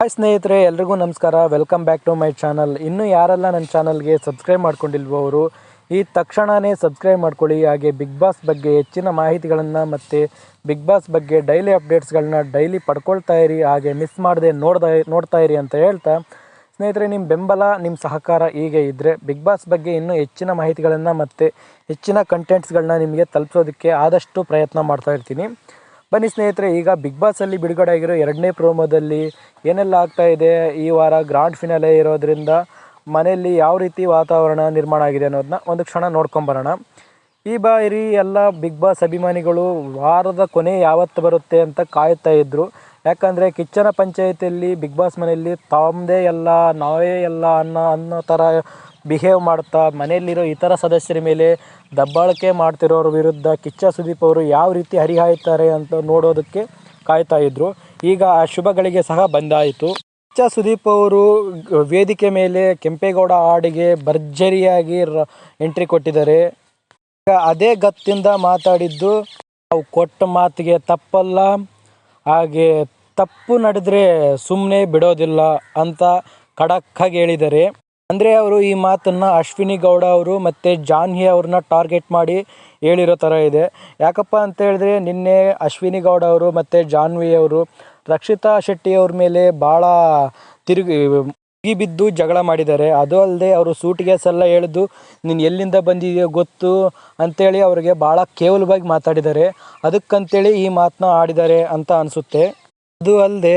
Hi ಸ್ನೇಹಿತರೆ, ಎಲ್ರಿಗೂ ನಮಸ್ಕಾರ. Welcome back to my channel ಇನ್ನೂ ಯಾರೆಲ್ಲ ನನ್ನ ಚಾನಲ್ಗೆ ಸಬ್ಸ್ಕ್ರೈಬ್ ಮಾಡ್ಕೊಂಡಿಲ್ವೋ ಅವರು, ಈ ತಕ್ಷಣವೇ ಸಬ್ಸ್ಕ್ರೈಬ್ ಮಾಡ್ಕೊಳ್ಳಿ. ಹಾಗೆ ಬಿಗ್ ಬಾಸ್ ಬಗ್ಗೆ ಹೆಚ್ಚಿನ ಮಾಹಿತಿಗಳನ್ನು ಮತ್ತು ಬಿಗ್ ಬಾಸ್ ಬಗ್ಗೆ ಡೈಲಿ ಅಪ್ಡೇಟ್ಸ್ಗಳನ್ನ ಡೈಲಿ ಪಡ್ಕೊಳ್ತಾ ಇರಿ. ಹಾಗೆ ಮಿಸ್ ಮಾಡದೆ ನೋಡ್ದ, ನೋಡ್ತಾ ಇರಿ ಅಂತ ಹೇಳ್ತಾ, ಸ್ನೇಹಿತರೆ ನಿಮ್ಮ ಬೆಂಬಲ ನಿಮ್ಮ ಸಹಕಾರ ಹೀಗೆ ಇದ್ದರೆ ಬಿಗ್ ಬಾಸ್ ಬಗ್ಗೆ ಇನ್ನೂ ಹೆಚ್ಚಿನ ಮಾಹಿತಿಗಳನ್ನು ಮತ್ತು ಹೆಚ್ಚಿನ ಕಂಟೆಂಟ್ಸ್ಗಳನ್ನ ನಿಮಗೆ ತಲುಪಿಸೋದಕ್ಕೆ ಆದಷ್ಟು ಪ್ರಯತ್ನ ಮಾಡ್ತಾ ಇರ್ತೀನಿ. ಬನ್ನಿ ಸ್ನೇಹಿತರೆ, ಈಗ ಬಿಗ್ ಬಾಸಲ್ಲಿ ಬಿಡುಗಡೆ ಆಗಿರೋ ಎರಡನೇ ಪ್ರೋಮೋದಲ್ಲಿ ಏನೆಲ್ಲ ಆಗ್ತಾ ಇದೆ ಈ ವಾರ ಗ್ರಾಂಡ್ ಫಿನಾಲೆ ಇರೋದ್ರಿಂದ ಮನೆಯಲ್ಲಿ ಯಾವ ರೀತಿ ವಾತಾವರಣ ನಿರ್ಮಾಣ ಆಗಿದೆ ಅನ್ನೋದನ್ನ ಒಂದು ಕ್ಷಣ ನೋಡ್ಕೊಂಬರೋಣ ಈ ಬಾರಿ ಎಲ್ಲ ಬಿಗ್ ಬಾಸ್ ಅಭಿಮಾನಿಗಳು ವಾರದ ಕೊನೆ ಯಾವತ್ತು ಬರುತ್ತೆ ಅಂತ ಕಾಯುತ್ತಾ ಇದ್ದರು ಯಾಕಂದರೆ ಕಿಚ್ಚನ ಪಂಚಾಯತಿಯಲ್ಲಿ ಬಿಗ್ ಬಾಸ್ ಮನೆಯಲ್ಲಿ ತಮ್ಮದೇ ಎಲ್ಲ, ನಾವೇ ಎಲ್ಲ ಅನ್ನೋ ಅನ್ನೋ ಥರ ಬಿಹೇವ್ ಮಾಡ್ತಾ ಮನೆಯಲ್ಲಿರೋ ಇತರ ಸದಸ್ಯರ ಮೇಲೆ ದಬ್ಬಾಳಿಕೆ ಮಾಡ್ತಿರೋರ ವಿರುದ್ಧ ಕಿಚ್ಚ ಸುದೀಪ್ ಅವರು ಯಾವ ರೀತಿ ಹರಿಹಾಯ್ತಾರೆ ಅಂತ ನೋಡೋದಕ್ಕೆ ಕಾಯ್ತಾ ಇದ್ರು. ಈಗ ಆ ಶುಭಗಳಿಗೆ ಸಹ ಬಂದಾಯಿತು. ಕಿಚ್ಚ ಸುದೀಪ್ ಅವರು ವೇದಿಕೆ ಮೇಲೆ ಕೆಂಪೇಗೌಡ ಹಾಡಿಗೆ ಭರ್ಜರಿಯಾಗಿ ಎಂಟ್ರಿ ಕೊಟ್ಟಿದ್ದಾರೆ. ಈಗ ಅದೇ ಗತ್ತಿಂದ ಮಾತಾಡಿದ್ದು, ನಾವು ಕೊಟ್ಟ ಮಾತಿಗೆ ತಪ್ಪಲ್ಲ, ಹಾಗೆ ತಪ್ಪು ನಡೆದ್ರೆ ಸುಮ್ಮನೆ ಬಿಡೋದಿಲ್ಲ ಅಂತ ಖಡಕ್ಕಾಗಿ ಹೇಳಿದ್ದಾರೆ. ಅಂದರೆ ಅವರು ಈ ಮಾತನ್ನು ಅಶ್ವಿನಿ ಗೌಡ ಅವರು ಮತ್ತು ಜಾನ್ಹಿ ಅವ್ರನ್ನ ಟಾರ್ಗೆಟ್ ಮಾಡಿ ಹೇಳಿರೋ ಥರ ಇದೆ. ಯಾಕಪ್ಪ ಅಂತ ಹೇಳಿದ್ರೆ ನಿನ್ನೆ ಅಶ್ವಿನಿ ಗೌಡ ಅವರು ಮತ್ತು ಜಾನ್ವಿ ಅವರು ರಕ್ಷಿತಾ ಶೆಟ್ಟಿ ಅವ್ರ ಮೇಲೆ ಭಾಳ ತಿರುಗಿ ಬಿದ್ದು ಜಗಳ ಮಾಡಿದ್ದಾರೆ. ಅದು ಅಲ್ಲದೆ ಅವರು ಸೂಟಿಗೆಸ್ ಎಲ್ಲ ಹೇಳಿದ್ದು, ನೀನು ಎಲ್ಲಿಂದ ಬಂದಿದೆಯೋ ಗೊತ್ತು ಅಂತೇಳಿ ಅವರಿಗೆ ಭಾಳ ಕೇವಲವಾಗಿ ಮಾತಾಡಿದ್ದಾರೆ. ಅದಕ್ಕಂತೇಳಿ ಈ ಮಾತನ್ನ ಆಡಿದ್ದಾರೆ ಅಂತ ಅನಿಸುತ್ತೆ. ಅದು ಅಲ್ಲದೆ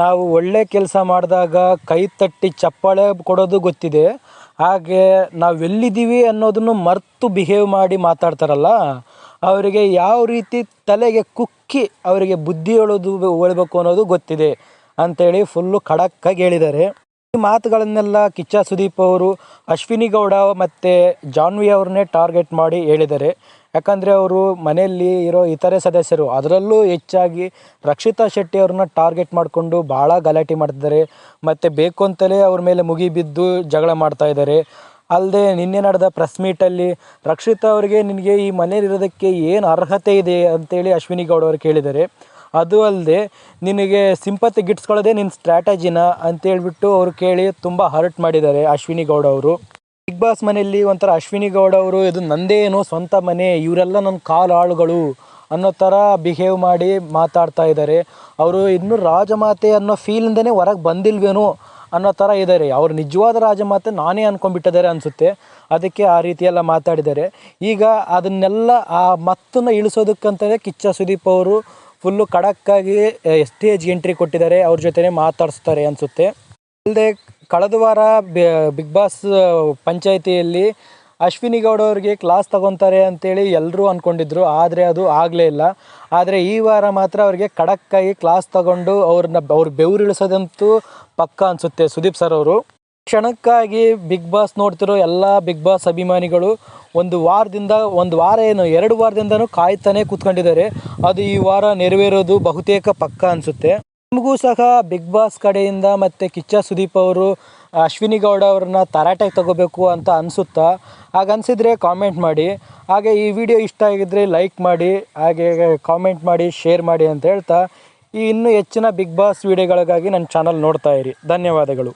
ನಾವು ಒಳ್ಳೆ ಕೆಲಸ ಮಾಡಿದಾಗ ಕೈ ತಟ್ಟಿ ಚಪ್ಪಾಳೆ ಕೊಡೋದು ಗೊತ್ತಿದೆ. ಹಾಗೆ ನಾವು ಎಲ್ಲಿದ್ದೀವಿ ಅನ್ನೋದನ್ನು ಮರೆತು ಬಿಹೇವ್ ಮಾಡಿ ಮಾತಾಡ್ತಾರಲ್ಲ, ಅವರಿಗೆ ಯಾವ ರೀತಿ ತಲೆಗೆ ಕುಕ್ಕಿ ಅವರಿಗೆ ಬುದ್ಧಿ ಹೇಳೋದು ಹೇಳ್ಬೇಕು ಅನ್ನೋದು ಗೊತ್ತಿದೆ ಅಂತೇಳಿ ಫುಲ್ಲು ಖಡಕ್ಕಾಗಿ ಹೇಳಿದ್ದಾರೆ. ಈ ಮಾತುಗಳನ್ನೆಲ್ಲ ಕಿಚ್ಚ ಸುದೀಪ್ ಅವರು, ಅಶ್ವಿನಿ ಗೌಡ ಮತ್ತು ಜಾನ್ವಿ ಅವ್ರನ್ನೇ ಟಾರ್ಗೆಟ್ ಮಾಡಿ ಹೇಳಿದ್ದಾರೆ. ಯಾಕಂದರೆ ಅವರು ಮನೆಯಲ್ಲಿ ಇರೋ ಇತರೆ ಸದಸ್ಯರು, ಅದರಲ್ಲೂ ಹೆಚ್ಚಾಗಿ ರಕ್ಷಿತಾ ಶೆಟ್ಟಿ ಅವ್ರನ್ನ ಟಾರ್ಗೆಟ್ ಮಾಡಿಕೊಂಡು ಭಾಳ ಗಲಾಟೆ ಮಾಡ್ತಿದ್ದಾರೆ. ಮತ್ತು ಬೇಕು ಅಂತಲೇ ಅವ್ರ ಮೇಲೆ ಮುಗಿಬಿದ್ದು ಜಗಳ ಮಾಡ್ತಾ ಇದ್ದಾರೆ. ಅಲ್ಲದೆ ನಿನ್ನೆ ನಡೆದ ಪ್ರೆಸ್ ಮೀಟಲ್ಲಿ ರಕ್ಷಿತಾ ಅವರಿಗೆ ನಿನಗೆ ಈ ಮನೇಲಿರೋದಕ್ಕೆ ಏನು ಅರ್ಹತೆ ಇದೆ ಅಂತೇಳಿ ಅಶ್ವಿನಿ ಗೌಡ ಅವರು ಕೇಳಿದ್ದಾರೆ. ಅದು ಅಲ್ಲದೆ ನಿನಗೆ ಸಿಂಪತಿ ಗಿಟ್ಸ್ಕೊಳ್ಳೋದೇ ನಿನ್ನ ಸ್ಟ್ರಾಟಜಿನ ಅಂತೇಳ್ಬಿಟ್ಟು ಅವರು ಕೇಳಿ ತುಂಬ ಹರ್ಟ್ ಮಾಡಿದ್ದಾರೆ ಅಶ್ವಿನಿ ಗೌಡ ಅವರು. ಬಿಗ್ ಬಾಸ್ ಮನೆಯಲ್ಲಿ ಒಂಥರ ಅಶ್ವಿನಿ ಗೌಡ ಅವರು, ಇದು ನಂದೇನು ಸ್ವಂತ ಮನೆ, ಇವರೆಲ್ಲ ನನ್ನ ಕಾಲು ಆಳುಗಳು ಅನ್ನೋ ಥರ ಬಿಹೇವ್ ಮಾಡಿ ಮಾತಾಡ್ತಾ ಇದ್ದಾರೆ. ಅವರು ಇನ್ನೂ ರಾಜಮಾತೆ ಅನ್ನೋ ಫೀಲಿಂದನೇ ಹೊರಗೆ ಬಂದಿಲ್ವೇನೋ ಅನ್ನೋ ಥರ ಇದ್ದಾರೆ. ಅವ್ರು ನಿಜವಾದ ರಾಜಮಾತೆ ನಾನೇ ಅಂದ್ಕೊಂಡ್ಬಿಟ್ಟಿದ್ದಾರೆ ಅನಿಸುತ್ತೆ. ಅದಕ್ಕೆ ಆ ರೀತಿಯೆಲ್ಲ ಮಾತಾಡಿದ್ದಾರೆ. ಈಗ ಅದನ್ನೆಲ್ಲ ಆ ಮತ್ತನ್ನು ಇಳಿಸೋದಕ್ಕಂತಲೇ ಕಿಚ್ಚ ಸುದೀಪ್ ಅವರು ಫುಲ್ಲು ಖಡಕ್ಕಾಗಿ ಸ್ಟೇಜ್ ಎಂಟ್ರಿ ಕೊಟ್ಟಿದ್ದಾರೆ, ಅವ್ರ ಜೊತೆನೆ ಮಾತಾಡಿಸ್ತಾರೆ ಅನಿಸುತ್ತೆ. ಅಲ್ಲದೆ, ಕಳೆದ ವಾರ ಬಿಗ್ ಬಾಸ್ ಪಂಚಾಯಿತಿಯಲ್ಲಿ ಅಶ್ವಿನಿ ಗೌಡ ಅವ್ರಿಗೆ ಕ್ಲಾಸ್ ತಗೊತಾರೆ ಅಂತೇಳಿ ಎಲ್ಲರೂ ಅಂದ್ಕೊಂಡಿದ್ರು ಆದರೆ ಅದು ಆಗಲೇ ಇಲ್ಲ. ಆದರೆ ಈ ವಾರ ಮಾತ್ರ ಅವ್ರಿಗೆ ಖಡಕ್ಕಾಗಿ ಕ್ಲಾಸ್ ತಗೊಂಡು ಅವ್ರನ್ನ, ಅವ್ರ ಬೆವರಿಳಿಸೋದಂತೂ ಪಕ್ಕ ಅನಿಸುತ್ತೆ ಸುದೀಪ್ ಸರ್ ಅವರು. ಕ್ಷಣಕ್ಕಾಗಿ ಬಿಗ್ ಬಾಸ್ ನೋಡ್ತಿರೋ ಎಲ್ಲ ಬಿಗ್ ಬಾಸ್ ಅಭಿಮಾನಿಗಳು ಒಂದು ವಾರದಿಂದ, ಒಂದು ವಾರ ಏನು, ಎರಡು ವಾರದಿಂದನೂ ಕಾಯ್ತಾನೆ ಕೂತ್ಕೊಂಡಿದ್ದಾರೆ. ಅದು ಈ ವಾರ ನೆರವೇರೋದು ಬಹುತೇಕ ಪಕ್ಕ ಅನಿಸುತ್ತೆ. ನಮಗೂ ಸಹ ಬಿಗ್ ಬಾಸ್ ಕಡೆಯಿಂದ ಮತ್ತು ಕಿಚ್ಚ ಸುದೀಪ್ ಅವರು, ಅಶ್ವಿನಿ ಗೌಡ ಅವ್ರನ್ನ ತರಾಟೆಗೆ ತಗೋಬೇಕು ಅಂತ ಅನಿಸುತ್ತಾ? ಹಾಗೆ ಅನಿಸಿದರೆ ಕಾಮೆಂಟ್ ಮಾಡಿ. ಹಾಗೆ ಈ ವಿಡಿಯೋ ಇಷ್ಟ ಆಗಿದ್ದರೆ ಲೈಕ್ ಮಾಡಿ, ಹಾಗೆ ಕಾಮೆಂಟ್ ಮಾಡಿ ಶೇರ್ ಮಾಡಿ ಅಂತ ಹೇಳ್ತಾ, ಈ ಇನ್ನೂ ಹೆಚ್ಚಿನ ಬಿಗ್ ಬಾಸ್ ವಿಡಿಯೋಗಳಿಗಾಗಿ ನನ್ನ ಚಾನಲ್ ನೋಡ್ತಾ ಇರಿ. ಧನ್ಯವಾದಗಳು.